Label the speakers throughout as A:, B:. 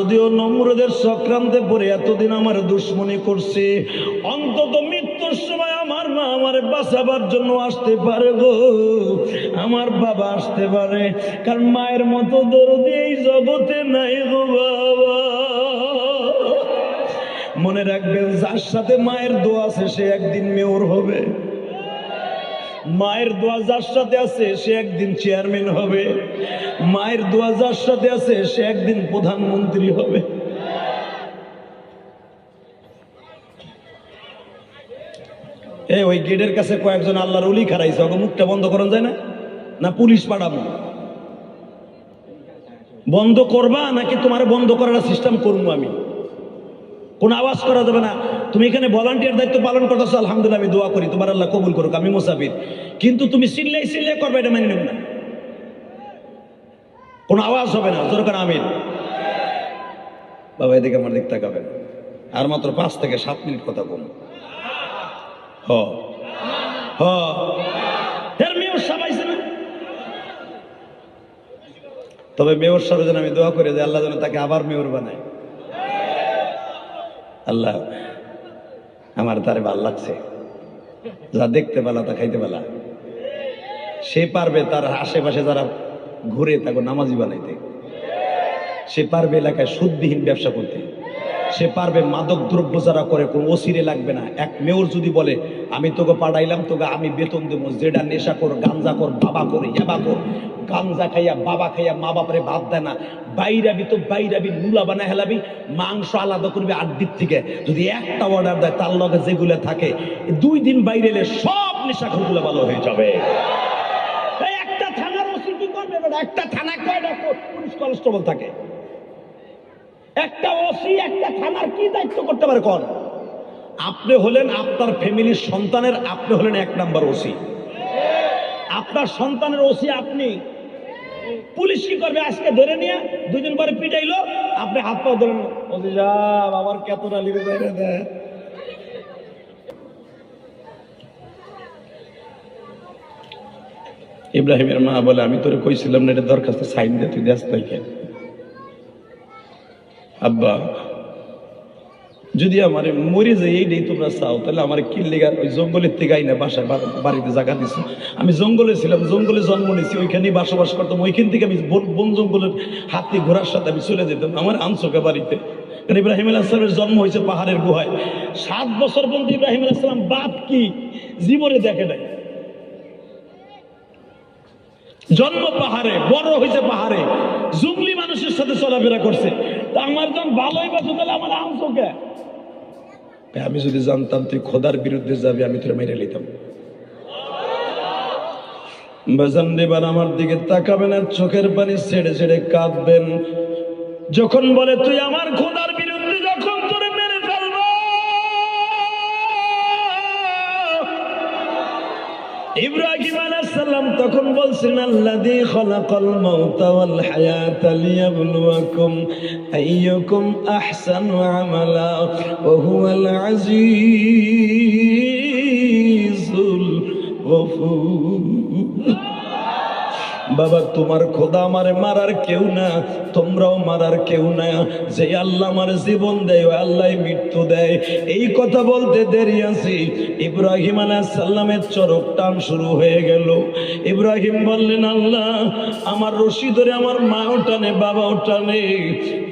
A: যদিও নম্রদের চক্রান্তে পড়ে এতদিন আমার দুশ্মনী করছে, অন্তত মৃত্যুর সময় আমার মা আমার বাঁচাবার জন্য আসতে পারে গো। আমার বাবা আসতে পারে, কারণ মায়ের মতো দরদি এই জগতে নাই গো বাবা। মনে রাখবেন, যার সাথে মায়ের দোয়া আছে, সে একদিন মেয়র হবে। মায়ের দোয়া যার সাথে আছে, সে একদিন চেয়ারম্যান হবে। মায়ের দোয়া যার সাথে আছে, সে একদিন প্রধানমন্ত্রী হবে। এই ওই গেটের কাছে কয়েকজন আল্লাহর উলি খারাইছে ওকে মুখটা বন্ধ করা যায় না? না পুলিশ পাঠাবো? বন্ধ করবা, নাকি তোমার বন্ধ করার সিস্টেম করব আমি? কোনো আওয়াজ করা যাবে না। তুমি এখানে ভলান্টিয়ার দায়িত্ব পালন করতেছো, আলহামদুলিল্লাহ আমি দোয়া করি, তোমার আল্লাহ কবুল করুক, আমি মুসাফির। কিন্তু তুমি সিল্লাই সিল্লাই করবে, এটা মেনে নেব না। কোনো আওয়াজ হবে না দরকার আমিন। বাবা, এদিকে আমার দিক তাকাবেন। আর মাত্র পাঁচ থেকে সাত মিনিট কথা বলুন। হ। হ। তবে মেয়র যেন আমি দোয়া করে যে আল্লাহ যেন তাকে আবার মেয়র বানায়। আল্লাহ, আমার তারে ভালো লাগছে। যা দেখতে পেলা, তা খাইতে পেলা। সে পারবে তার আশেপাশে যারা ঘুরে, তাকে নামাজি বানাইতে। সে পারবে এলাকায় সুদবিহীন ব্যবসা করতে। সে পারবে মাদক দ্রব্য যারা করে, কোন ওসিরে লাগবে না। এক মেয়র যদি বলে, আমি তোকে পাঠাইলাম, তোকে আমি বেতন দেবো। যেটা নেশা কর, গাঞ্জা কর, বাবা কর ইয়াবা কর গাঞ্জা খাইয়া, বাবা খাইয়া, মা বাপরে ভাত দেয় না। বাইরাবি তো বাইরাবি নুলা বানা হেলাবি, মাংস আলাদা করবি আড্ডির থেকে। যদি একটা অর্ডার দেয়, তার লগে যেগুলো থাকে, দুই দিন বাইরে এলে সব নেশাখোরগুলো ভালো হয়ে যাবে। একটা থানার ওসি কি করবে একটা থানা কয়টা পুলিশ কনস্টেবল থাকে। একটা ওসি, একটা থানার কি দায়িত্ব করতে পারে কোন? আপনি হলেন আপনার ফ্যামিলির সন্তানের, আপনি হলেন এক নাম্বার ওসি। আপনার সন্তানের ওসি আপনি। পুলিশ কি করবে? আজকে ধরে নিয়ে দুদিন পরে পিটাইলো আপনি হাত পা সাহেব আমার কেতটা লিখে বাইরে দেয় ইব্রাহিমের মা বলে আমি তোরে কইছিলাম না এটা দরখাস্ত সাইন দে তুই দেশ তাই আব্বা যদি আমার মরে যাই এইটাই তোমরা চাও, তাহলে আমার কি লেগা ওই জঙ্গলের থেকে আইনা বাসায় বাড়িতে জায়গা দিছো। আমি জঙ্গলে ছিলাম, জঙ্গলে জন্ম নিয়েছি, ওইখানেই বসবাস করতাম, ওইখান থেকে আমি বন- জঙ্গলের হাতি ঘোড়ার সাথে আমি চলে যেতাম, আমার আনছোকে বাড়িতে। কারণ ইব্রাহিম আলাহিসামের জন্ম হয়েছে পাহাড়ের গুহায়। সাত বছর পর্যন্ত ইব্রাহিম আলাহিসাম বাপ কি জীবনে দেখে নাই। জন্ম পাহাড়ে, বড় হয়েছে পাহাড়ে, জঙ্গলি মানুষের সাথে চলাফেরা করছে। তা আমার যখন ভালোই বাঁচো তাহলে আমার আনছো কে আমি যদি জানতাম তুই খোদার বিরুদ্ধে যাবি, আমি তোর মেরে নিতাম। আমার দিকে তাকাবেন আর চোখের পানি ছেড়ে ছেড়ে কাঁদবেন। যখন বলে, তুই আমার খোদার বিরুদ্ধে ইব্রাহিম আলাইহিস সালাম তখন বলছেন আল্লাযী খালাকাল মাউতা ওয়াল হায়াতা লিয়াবলুয়াকুম আইয়ুকুম আহসানু আমালা ওয়া হুয়াল আজিজুল গফুর বাবা, তোমার খোদা আমারে মারার কেউ না, তোমরাও মারার কেউ না। যে আল্লাহ আমার জীবন দেয়, ওই আল্লাহ মৃত্যু দেয়। এই কথা বলতে দেরি আছি। ইব্রাহিম আলাইহিস সালামের চরক টান শুরু হয়ে গেল। ইব্রাহিম বললেন, আল্লাহ, আমার রশি ধরে আমার মাও টানে, বাবাও টানে।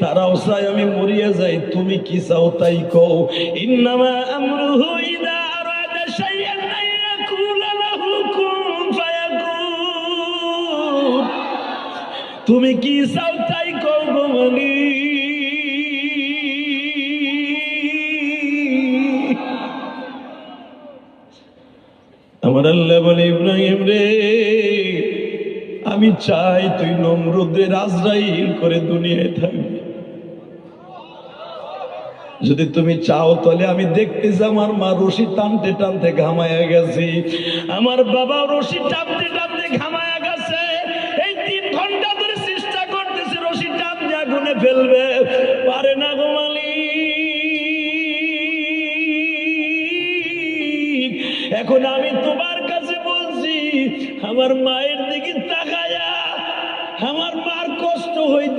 A: তারাও চাই আমি মরিয়ে যাই, তুমি কি চাও তাই কও। ইন্নামা আমরুহু ইদা তুমি কি চাও তাই মালি আমার আল্লাহ বলে, ইব্রাহিম রে, আমি চাই তুই নমরুদের আজরাইল করে দুনিয়ায় থাকবি। যদি তুমি চাও তাহলে আমি দেখতেছি আমার মা রশি টানতে টানতে ঘামায়া গেছি। আমার বাবা রশি টানতে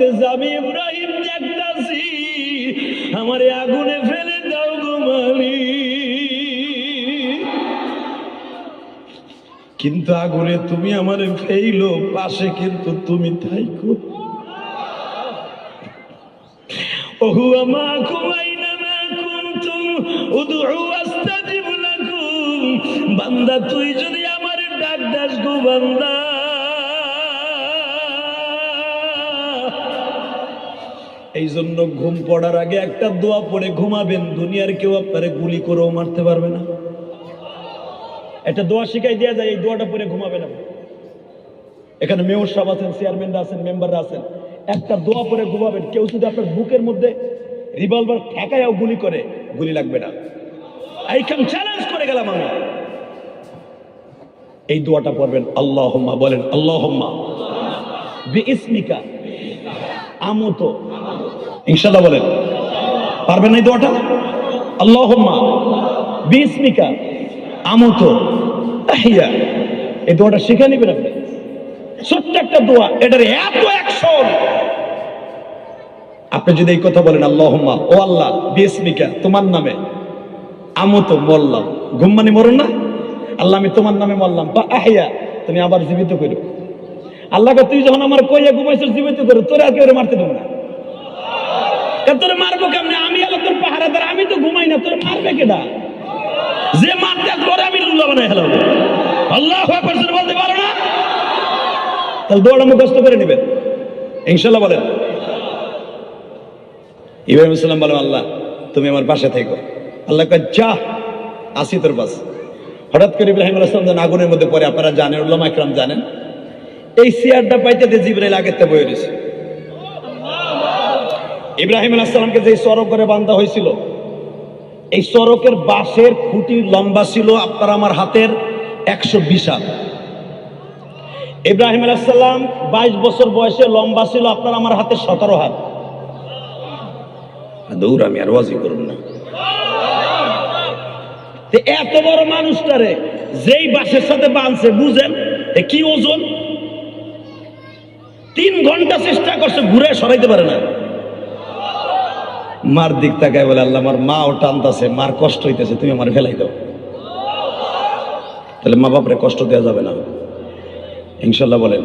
A: করতে যাবি, ইব্রাহিম দেখতেছি আমার আগুনে ফেলে দাও গো মালি কিন্তু আগুনে তুমি আমার ফেইলো, পাশে কিন্তু তুমি থাইকো। ওহু, আমা কুমাইনা মা কুনতুম উদউ আস্তাজিব লাকুম। বান্দা, তুই যদি আমার ডাক দাস গো বান্দা। এই জন্য ঘুম পড়ার আগে একটা দোয়া পড়ে ঘুমাবেন, দুনিয়ার কেউ আপনারে গুলি করেও মারতে পারবে না। একটা দোয়া শিখাই দেওয়া যায়, এই দোয়াটা পড়ে ঘুমাবেন আপনি। এখানে মেয়র সাহেব আছেন, চেয়ারম্যানরা আছেন, মেম্বাররা আছেন। একটা দোয়া পরে ঘুমাবেন, কেউ যদি আপনার বুকের মধ্যে রিভলভার ঠেকায়ও গুলি করে, গুলি লাগবে না। এইখান চ্যালেঞ্জ করে গেলাম আমি। এই দোয়াটা পড়বেন আল্লাহ বলেন আল্লাহ বি ইসমিকা, আমতো। ইনশাল্লাহ বলেন। পারবেন না এই দোয়াটা? আল্লাহ বি ইসমিকা আমতো আহিয়া। এই দোয়াটা শিখে নেবেন আপনি। ছোট্ট একটা দোয়া, এটার এত অ্যাকশন। আপনি যদি এই কথা বলেন, আল্লাহম্মা, ও আল্লাহ, বিস্মিকা, তোমার নামে আমো তো মরলাম। ঘুম মানে মরুন না? আল্লাহ, আমি তোমার নামে মরলাম। বা আহিয়া, তুমি আবার জীবিত করো আল্লাহকে তুই যখন আমার কইয়া ঘুমাইছ জীবিত করো তোরা আর কেউ মারতে দেবো না। তোরে মারবো কেমনে? আমি আলো তোর পাহারাদার আমি তো ঘুমাই না, তোর মারবে কেডা? যে মারতে করে আমি বানাই হেলাম আল্লাহ বলতে পারো না? তাহলে করে ইনশাল্লাহ বলেন। ইব্রাহিম সাল্লাম বলেন, আল্লাহ, তুমি আমার পাশে থেকো। আল্লাহ কয়, যা, আসি তোর পাশ। হঠাৎ করে ইব্রাহিম আলাইসলাম যখন আগুনের মধ্যে পড়ে, আপনারা জানেন উল্লামা ইকরাম জানেন। এই চেয়ারটা পাইতে জিব্রাইল আগের থেকে বয়ে রয়েছে। ইব্রাহিম আলাইসালামকে যে সড়ক করে বান্ধা হয়েছিল, এই সড়কের বাঁশের খুঁটি লম্বা ছিল আপনার আমার হাতের একশো বিশ হাত। ইব্রাহিম আলাইসাল্লাম বাইশ বছর বয়সে লম্বা ছিল আপনার আমার হাতে সতেরো হাত। দৌড় আমি আর ওয়াজি করুন না। এত বড় মানুষটারে যেই বাসের সাথে বাঁধছে, বুঝেন? কি ওজন? তিন ঘণ্টা চেষ্টা করছে, ঘুরে সরাইতে পারে না। মার দিক তাকায় বলে, আল্লাহ, আমার মা ও টানতাছে, মার কষ্ট হইতেছে, তুমি আমার ফেলাই দাও। তাহলে মা বাপরে কষ্ট দেওয়া যাবে না। ইনশাল্লাহ বলেন।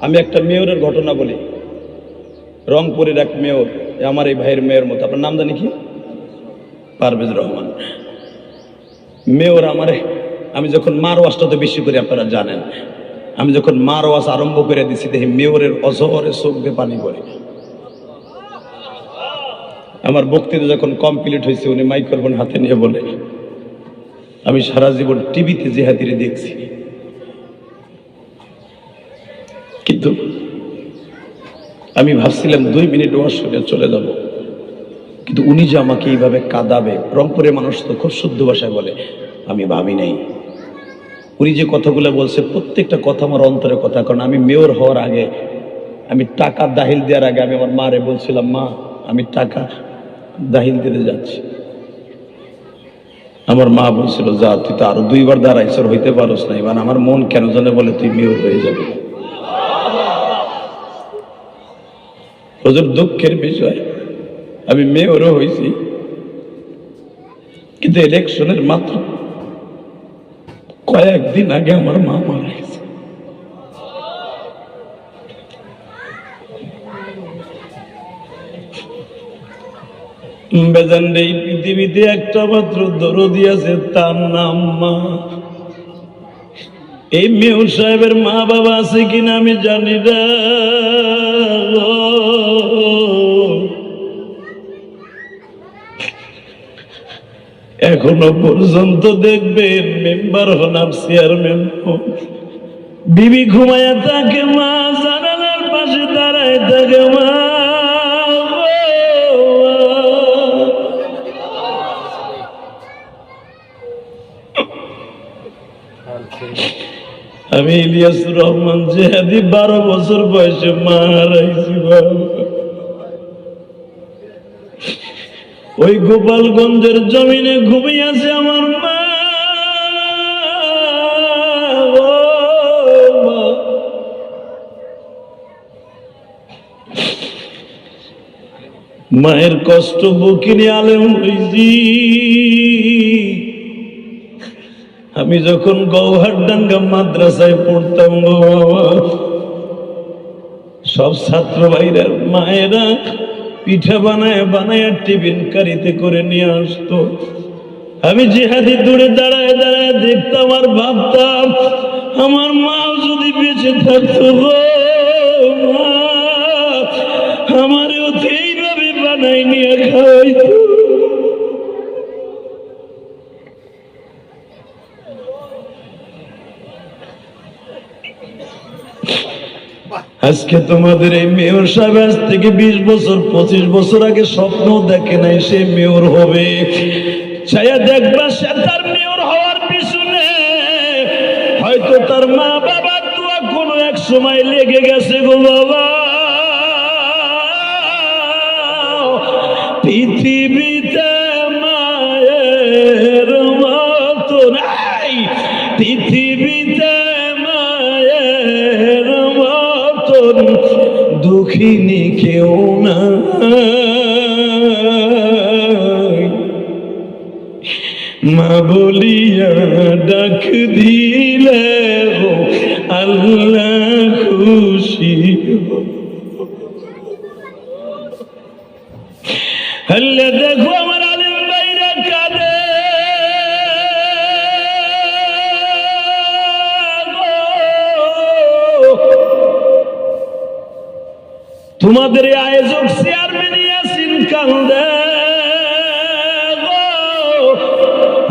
A: আমি একটা মেয়রের ঘটনা বলি। রংপুরের এক মেয়র আমার এই ভাইয়ের মেয়র মতো। আপনার নাম জানি কি? পারভেজ রহমান। মেয়র আমারে, আমি যখন মার ওয়াজটা তো বেশি করি, আপনারা জানেন। আমি যখন মার ওয়াজ আরম্ভ করে দিছি, দেখি মেয়রের অজহরে চোখ দিয়ে পানি পড়ে। আমার বক্তৃতা যখন কমপ্লিট হয়েছে, উনি মাইক্রোফোন হাতে নিয়ে বলে, আমি সারা জীবন টিভিতে জেহাদিরে দেখছি। কিন্তু আমি ভাবছিলাম দুই মিনিট ওয়ার শুনে চলে যাব। কিন্তু উনি যে আমাকে এইভাবে কাঁদাবে, রংপুরের মানুষ তো খুব শুদ্ধ ভাষায় বলে, আমি ভাবি নাই। উনি যে কথাগুলো বলছে, প্রত্যেকটা কথা আমার অন্তরে কথা, কারণ আমি মেয়র হওয়ার আগে, আমি টাকা দাহিল দেওয়ার আগে আমি আমার মারে বলছিলাম, মা, আমি টাকা দাহিল দিতে যাচ্ছি। আমার মা বলছিল, যা, তুই তো আরও দুইবার দাঁড়াইছর হইতে পারস না। এবার আমার মন কেন জানে বলে তুই মেয়র হয়ে যাবি? হজুর, দুঃখের বিষয়, আমি মেয়রও হয়েছি কিন্তু ইলেকশনের মাত্র কয়েকদিন আগে আমার মা মারা গেছে। বেজান এই পৃথিবীতে একটা মাত্র দরদি আছে, তার নাম মা। এই মেয়র সাহেবের মা বাবা আছে কিনা আমি জানি না। এখনও পর্যন্ত দেখবেন মেম্বার আর চেয়ারম্যান। বিবি ঘুমায়া তাকে মা জানালার পাশে দাঁড়ায় তাকে মা। আমি ইলিয়াসুর রহমান জেহাদি বারো বছর বয়সে মা হারাইছি ওই গোপালগঞ্জের জমিনে ঘুমিয়ে আমার মা। মায়ের কষ্ট বুকিনি আলেম হইছি। আমি যখন গৌহারডাঙ্গা মাদ্রাসায় পড়তাম গো সব ছাত্র ভাইরা মায়েরা পিঠা বানায় বানায় টিফিন কারিতে করে নিয়ে আসতো। আমি জিহাদি দূরে দাঁড়ায় দাঁড়ায় দেখতাম আর ভাবতাম, আমার মাও যদি বেঁচে থাকতো গো। আজকে তোমাদের এই মেয়র সাহেব আজ থেকে বিশ বছর, পঁচিশ বছর আগে স্বপ্ন দেখে নাই সে মেয়র হবে। ছায়া দেখবা সে তার মেয়র হওয়ার পিছনে। হয়তো তার মা বাবার দোয়া কোনো এক সময় লেগে গেছে গো বাবা। পৃথিবীতে দুঃখিনী কেউ না মা বলিয়া ডাক দিলে আল্লাহ খুশি হয়। তোমাদের আয়োজক চেয়ারম্যান ইয়াসিন কান্দে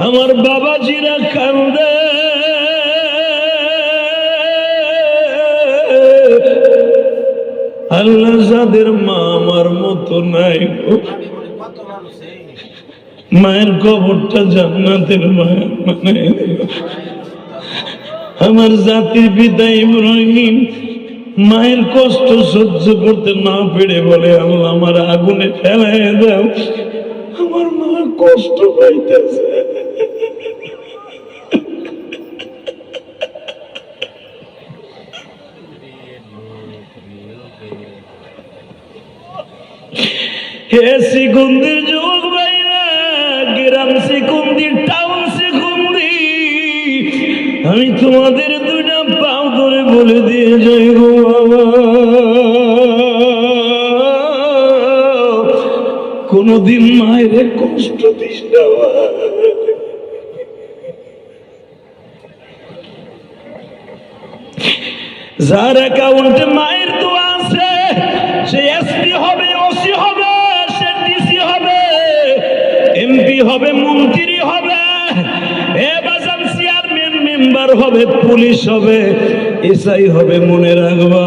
A: আমার বাবাজিরা কান্দে। আল্লাহ যাদের মা আমার মতো নাই মায়ের কবরটা জান্নাতের মায়ের মানে আমার জাতির পিতা ইব্রাহিম মায়ের কষ্ট সহ্য করতে না পেরে বলে, আল্লাহ আমার আগুনে ফেলাই দাও। আমার মা কষ্ট পাইতেছে। টাউন আমি তোমাদের বলে দিয়ে যাই গো কোনদিন মায়ের কষ্ট দিস যার অ্যাকাউন্টে মায়ের দোয়া আছে, সে এসপি হবে ওসি হবে, সে ডিসি হবে এমপি হবে, মন্ত্রী হবে, এ চেয়ারম্যান মেম্বার হবে, পুলিশ হবে। এসআই হবে মনে রাখবা।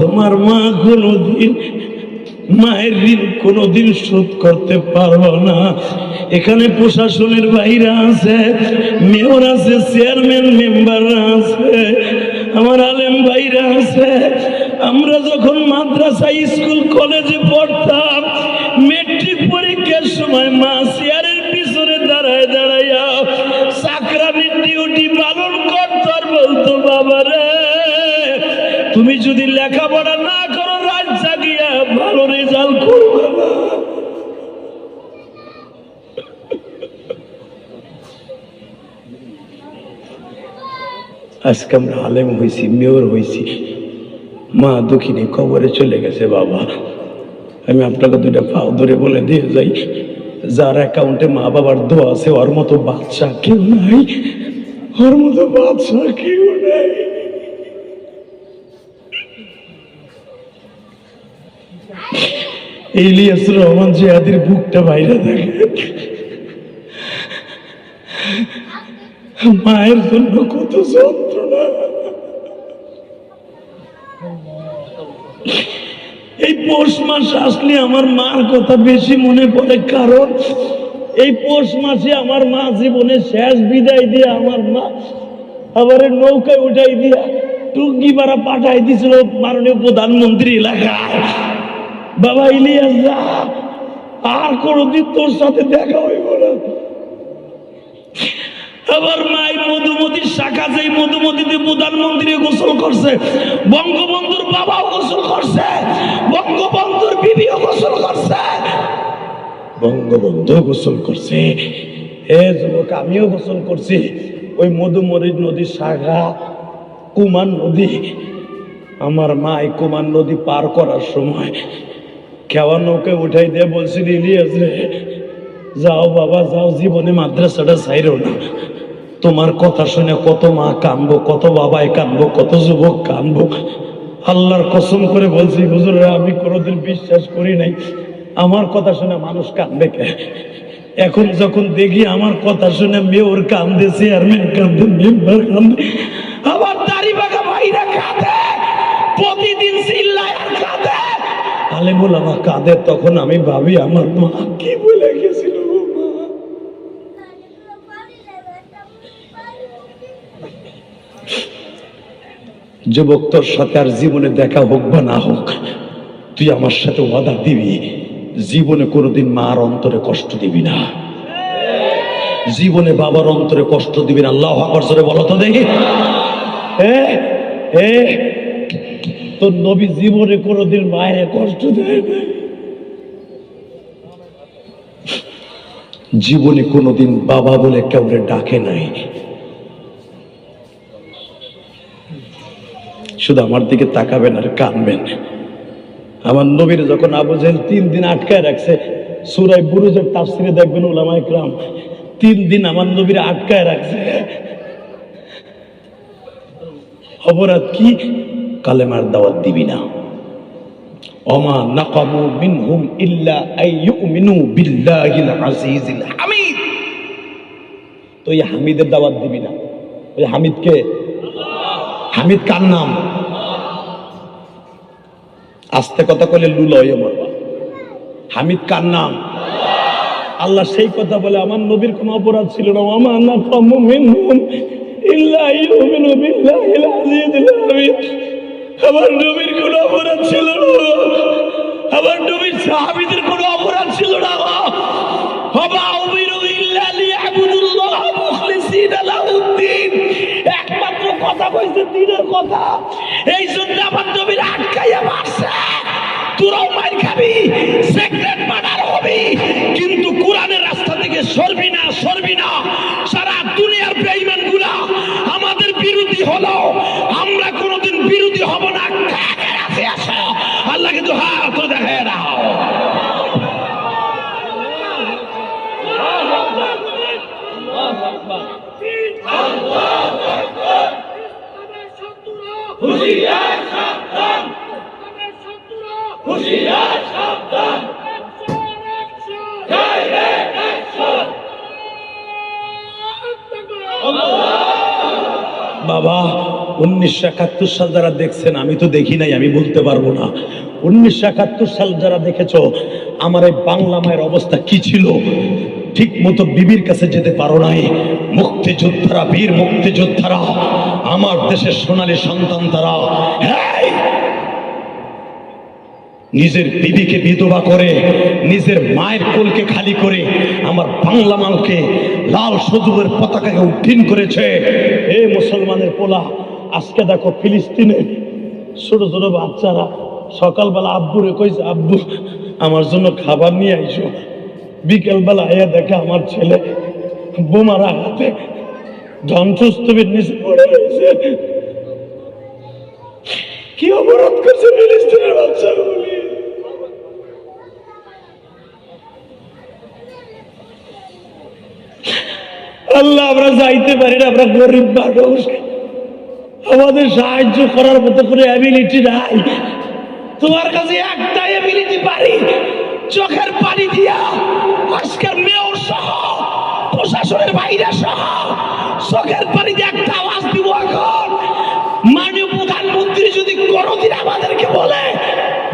A: তোমার মা কোনোদিন, মায়ের ঋণ কোনোদিন শোধ করতে পারব না। এখানে প্রশাসনের বাইরে আছে, মেয়র আছে, চেয়ারম্যান, মেম্বার আছে, আমার আলেম ভাইরা আছে। আমরা যখন মাদ্রাসা, স্কুল, কলেজে পড়তাম মেট্রিক পরীক্ষার সময় মা তুমি যদি লেখাপড়া না করো, রাত জাগিয়া ভালো রেজাল্ট করবে আজকে আমরা আলেম হয়েছি মেয়র হয়েছি মা দুঃখিনী খবরে চলে গেছে, বাবা। আমি আপনাকে দুইটা পাও ধরে বলে দিয়ে যাই। যার অ্যাকাউন্টে মা বাবার দোয়া আছে, ওর মতো বাচ্চা কেউ নাই। ওর মতো বাচ্চা কেউ নাই। ইলিয়াস রহমান জিয়াদের বুকটা বাইরে দেখে মায়ের জন্য কত যন্ত্রণা। এই পৌষ মাস আসলে আমার মার কথা বেশি মনে পড়ে, কারণ এই পৌষ মাসে আমার মা জীবনে শেষ বিদায় দিয়ে আমার মা আবার নৌকায় উঠাই দিয়া টুঙ্গি পাড়া পাঠাই দিছিল মাননীয় প্রধানমন্ত্রী এলাকায়। বাবা ইলিয়াস যা আর কোনোদিন তোর সাথে দেখা হইব না। আবার মাই মধুমতির শাখা যেই মধুমতিতে প্রধানমন্ত্রী গোসল করছে, বঙ্গবন্ধুর বাবাও গোসল করছে, বঙ্গবন্ধুর বিবিও গোসল করছে। বঙ্গবন্ধু গোসল করছে, এ যুবক আমিও গোসল করছি। ওই মধুমরিচ নদীর শাখা, কুমার নদী, আমার মা এই কুমার নদী পার করার সময় কেওয়া নৌকে উঠাই দিয়ে বলছিল, ইলিয়াস রে, যাও বাবা, যাও, জীবনে মাদ্রাসাটা ছাইরো না। তোমার কথা শুনে কত মা কানবো কত বাবাই কানবো কত যুবক কানবো আল্লাহর কসম করে বলছি, হুজুরে, আমি কোনোদিন বিশ্বাস করি নাই। আমার কথা শুনে মানুষ কান্দে কে? এখন যখন দেখি আমার কথা শুনে মেয়র কান্দে চেয়ারম্যান কান্দে মেম্বার কান্দে আবার দাড়ি বাঁকা ভাইরা কাঁদে। প্রতিদিন আলেমুল আমার কাঁদে তখন আমি ভাবি, আমার মা কি বলে গেছিল যুবক, তোর সাথে আর জীবনে দেখা হোক বা না হোক, তুই আমার সাথে ওয়াদা দিবি। জীবনে কোনোদিন মার অন্তরে কষ্ট দিবি না। জীবনে বাবার অন্তরে কষ্ট দিবি না। আল্লাহ আকবর জোরে বলো তো দেখি। এ এ তোর নবী জীবনে কোনোদিন মায়ের কষ্ট দেয় জীবনে কোনোদিন বাবা বলে কেউরে ডাকে নাই। শুধু আমার দিকে তাকাবেন আর কানবেন আমার নবীর যখন আবু তিন দিন আটকায় রাখছে সুরাই বুরুজের তাফসিরে দেখবেন ওলামা ইকরাম তিন দিন আমার নবীর আটকায় রাখছে। অপরাধ কি? কালেমার দাওয়াত দিবি না। ইল্লা হামিদ। তো হামিদের দাওয়াত দিবি না। হামিদকে হামিদ কার নাম? আস্তে কথা কলে মরবা। হামিদ কার নাম? আল্লাহ সেই কথা বলে, আমার নবীর কোনো অপরাধ ছিল না। আমার না ইল্লা ইউমিনু বিল্লাহিল আজিজিল হামিদ। আমার নবীর কোনো অপরাধ ছিল না। আমার নবীর সাহাবীদের কোনো অপরাধ ছিল না। তোরাও মার খাবি হবি। কিন্তু রাস্তা থেকে সরবি না সরবি না। সারা দুনিয়ার আমাদের বিরোধী হলো আমরা কোনোদিন বিরোধী হব না কাকে আছে আসো আল্লাহ কিন্তু হাত দেখে রাও
B: হুশিয়ার সাবধান হুশিয়ার সাবধান ডাইরেক্ট অ্যাকশন
A: বাবা উনিশশো একাত্তর সাল যারা দেখছেন, আমি তো দেখি নাই, আমি বলতে পারব না। উনিশশো একাত্তর সাল যারা দেখেছ, আমার এই বাংলা মায়ের অবস্থা কি ছিল? ঠিক মতো বিবির কাছে যেতে পারো নাই। মুক্তিযোদ্ধারা, বীর মুক্তিযোদ্ধারা, আমার দেশের সোনালী সন্তান তারা! নিজের বিবিকে বিধবা করে, নিজের মায়ের কোলকে খালি করে, আমার বাংলা মালকে লাল সজুবের পতাকাকে উত্তীর্ণ করেছে। এ মুসলমানের পোলা আজকে দেখো ফিলিস্তিনে ছোট ছোট বাচ্চারা সকালবেলা আব্বুরে কইছে, আব্বু, আমার জন্য খাবার নিয়ে আইসো। বিকেলবেলা আয়া দেখে আমার ছেলে বোমার আঘাতে ধ্বংসস্তূপের নিচে পড়ে রয়েছে। কি অপরাধ করছে ফিলিস্তিনের বাচ্চাগুলি? আল্লাহ, আমরা যাইতে পারি না, আমরা গরিব মানুষ। আমাদের সাহায্য করার মতো করে অ্যাবিলিটি নাই। তোমার কাছে একটা অ্যাবিলিটি পারি চোখের পানি দিয়া আজকের মেয়র সহ, প্রশাসনের বাইরে সহ, চোখের পানি দিয়ে একটা আওয়াজ দিব এখন। মাননীয় প্রধানমন্ত্রী যদি কোনোদিন আমাদেরকে বলে,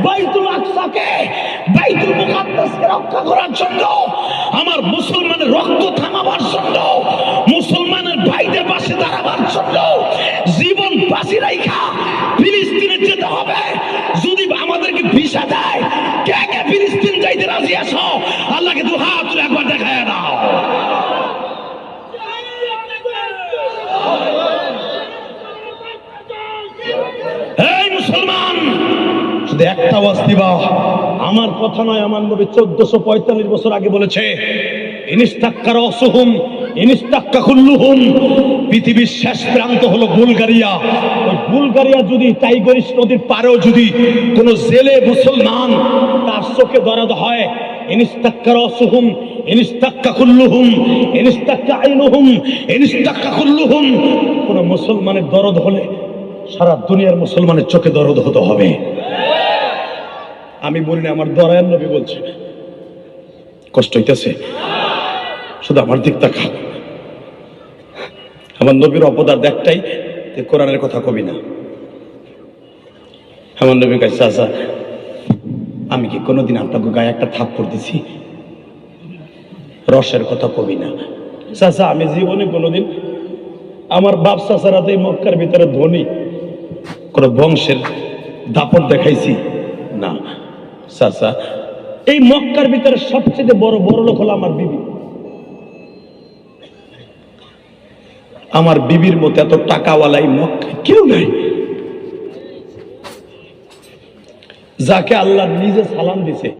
A: বাইতুল আকসাকে বাইতুল মুকাদ্দাসকে রক্ষা করার জন্য, আমার মুসলমানের রক্ত থামাবার জন্য, মুসলমানের ভাইদের পাশে দাঁড়াবার জন্য বাঁচি রাইখা ফিলিস্তিনে যেতে হবে। যদি আমাদেরকে ভিসা দেয়, কে কে ফিলিস্তিন যাইতে রাজি আসো আল্লাহকে দু হাত তুলে একবার দেখায় দাও এই মুসলমান, শুধু একটা দিবা। আমার কথা নয়, আমার নবী চোদ্দশো পঁয়তাল্লিশ বছর আগে বলেছে ইনিস্তাক্কার অসহুম ইনিস্তাক্কা কুল্লুহুম পৃথিবীর শেষ প্রান্ত হলো বুলগারিয়া। ওই বুলগারিয়া যদি টাইগরিস নদীর পারেও যদি কোনো জেলে মুসলমান তার চোখে দরাদ হয় ইনিস্তাক্কার অসহুম ইনিস্তাক্কা কুল্লুহুম ইনিস্তাক্কা আইনুহুম ইনিস্তাক্কা কুল্লুহুম কোন মুসলমানের দরদ হলে সারা দুনিয়ার মুসলমানের চোখে দরদ হতে হবে। আমি বলি না, আমার দরায়ার নবী বলছে। কষ্ট হইতেছে। শুধু আমার দিক তাকা আমার নবীর অপদার্থ একটাই কোরআনের কথা কবি না। আমার নবী কাছে, চাচা, আমি কি কোনোদিন আপনাকে গায়ে একটা থাপ্পড় দিছি? রসের কথা কবি না। চাচা, আমি জীবনে কোনোদিন আমার বাপ চাচারা তো এই মক্কার ভিতরে ধনী, কোনো বংশের দাপট দেখাইছি না। চাচা, এই মক্কার ভিতরে সবচেয়ে বড় বড় লোক হলো আমার বিবি। আমার বিবির মতো এত টাকাওয়ালাই মক্কায় কেউ নাই। যাকে আল্লাহ নিজে সালাম দিছে।